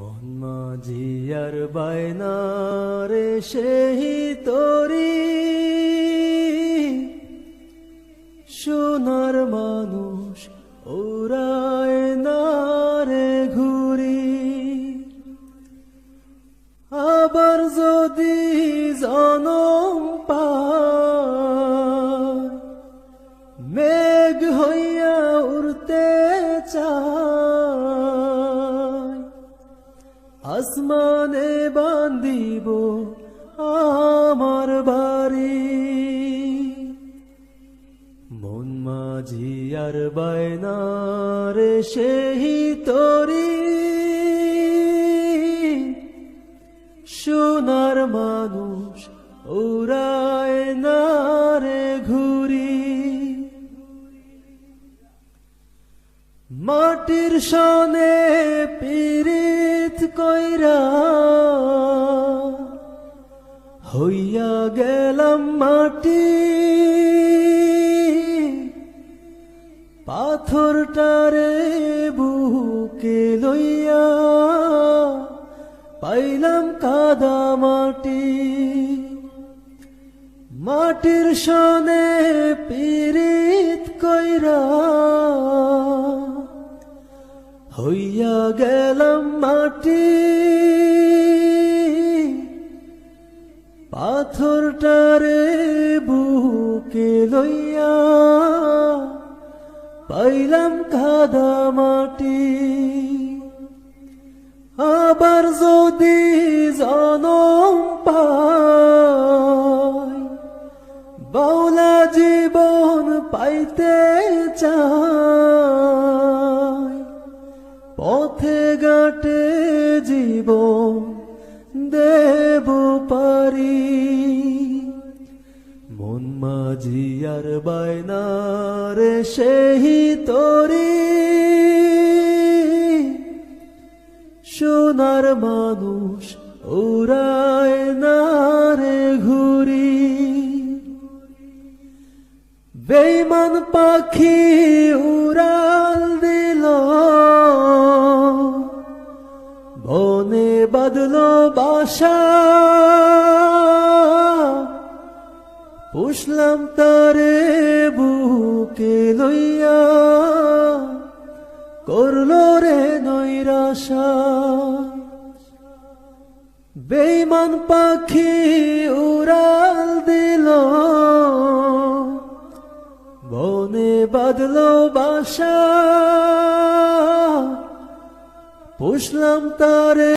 মন মাঝিয়ার বায়নারে সেই তরি। সোনার মানুষ ওরায় না রে ঘুরি। আবার যদি জনম মেঘ হইয়া উড়তে চায় আসমানে বান্দিব আমার বাড়ি। মন মাঝি আর বায়নারে সেই তরি। সোনার মানুষ ওরায় না রে ঘুরি। মাটির সনে পীড়িত কইরা হইয়া গেলাম মাটি। পাথরটারে বুকে লইয়া পাইলাম কাদা মাটি। মাটির সনে পীড়িত কইরা গেলাম মাটি। পাথরটারে বুকে লইয়া পাইলাম কাদা মাটি। আবার যদি জনম বাউলা জীবন পাইতে চাই। পথে ঘাটে জীবন দেব পারি। মন মাঝি আর বায়নারে সেই তরি। সোনার মানুষ ওরায় না রে ঘুরি। বেইমান পাখি উড়াল বাদলো বাসা। পুষলাম তারে বুকে লইয়া। করল রে নৈরাশা। বেইমান পাখি উড়াল দিল। বনে বাদলো বাসা। পুষলাম তারে